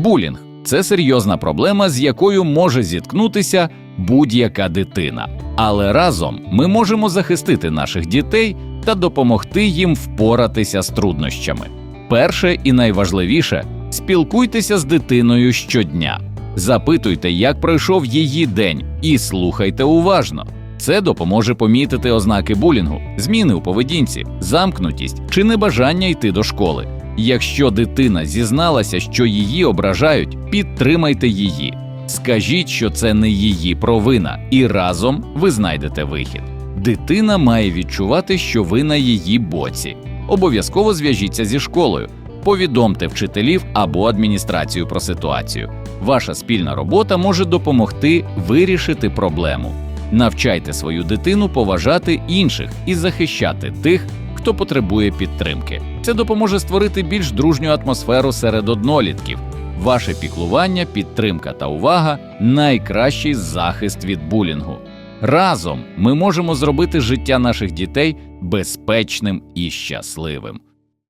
Булінг це серйозна проблема, з якою може зіткнутися будь-яка дитина. Але разом ми можемо захистити наших дітей та допомогти їм впоратися з труднощами. Перше і найважливіше спілкуйтеся з дитиною щодня. Запитуйте, як пройшов її день, і слухайте уважно. Це допоможе помітити ознаки булінгу, зміни у поведінці, замкнутість чи небажання йти до школи. Якщо дитина зізналася, що її ображають, підтримайте її. Скажіть, що це не її провина, і разом ви знайдете вихід. Дитина має відчувати, що ви на її боці. Обов'язково зв'яжіться зі школою, повідомте вчителів або адміністрацію про ситуацію. Ваша спільна робота може допомогти вирішити проблему. Навчайте свою дитину поважати інших і захищати тих, хто потребує підтримки. Це допоможе створити більш дружню атмосферу серед однолітків. Ваше піклування, підтримка та увага найкращий захист від булінгу. Разом ми можемо зробити життя наших дітей безпечним і щасливим.